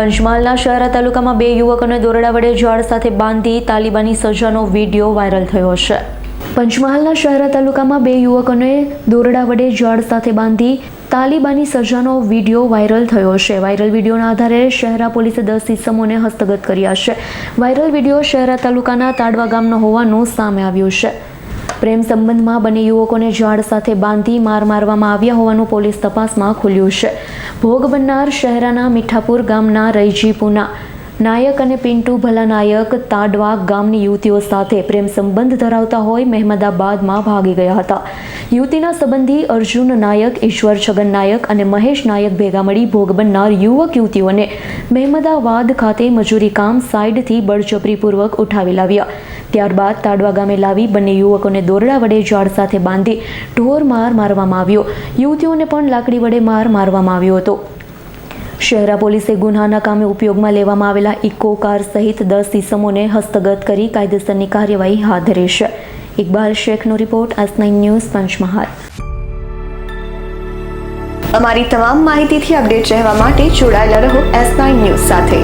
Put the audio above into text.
પંચમહાલના શહેરા તાલુકામાં બે યુવકોને દોરડા વડે ઝાડ સાથે બાંધી તાલિબાની સજાનો વીડિયો વાયરલ થયો છે. પંચમહાલના શહેરા તાલુકામાં બે યુવકોને દોરડા વડે ઝાડ સાથે બાંધી તાલિબાની સજાનો વીડિયો વાયરલ થયો છે. વાયરલ વિડીયોના આધારે શહેરા પોલીસે દસ ઇસમોને હસ્તગત કર્યા છે. વાયરલ વીડિયો શહેરા તાલુકાના તાડવા ગામનો હોવાનું સામે આવ્યું છે. પ્રેમ સંબંધમાં બંને યુવકોને ઝાડ સાથે બાંધી માર મારવામાં આવ્યા હોવાનું પોલીસ તપાસમાં ખુલ્યું છે. ભોગ બનનાર શહેરાના મીઠાપુર ગામના રૈજીપુના નાયક અને પિન્ટુ ભલા નાયક તાડવા ગામની યુવતીઓ સાથે પ્રેમ સંબંધ ધરાવતા હોય મહેમદાબાદમાં ભાગી ગયા હતા. યુવતીના સંબંધી અર્જુન નાયક, ઈશ્વર છગન નાયક અને મહેશ નાયક ભેગા મળી ભોગ બનનાર યુવક યુવતીઓને મહેમદાવાદ ખાતે મજૂરી કામ સાઈડથી બળજબરીપૂર્વક ઉઠાવી લાવ્યા. ત્યારબાદ તાડવા ગામે લાવી બંને યુવકોને દોરડા વડે ઝાડ સાથે બાંધી ઢોર માર મારવામાં આવ્યો. યુવતીઓને પણ લાકડી વડે માર મારવામાં આવ્યો હતો. શહેરા પોલીસે ગુન્હાના કામે ઉપયોગમાં લેવામાં આવેલા ઇકો કાર સહિત દસ ઇસમોને હસ્તગત કરી કાયદેસરની કાર્યવાહી હાથ ધરી છે. Iqbal શેખનો report S nine news Panchmahal. અમારી તમામ માહિતીથી અપડેટ રહેવા માટે જોડાયેલા રહો એસ નાઇન ન્યૂઝ સાથે.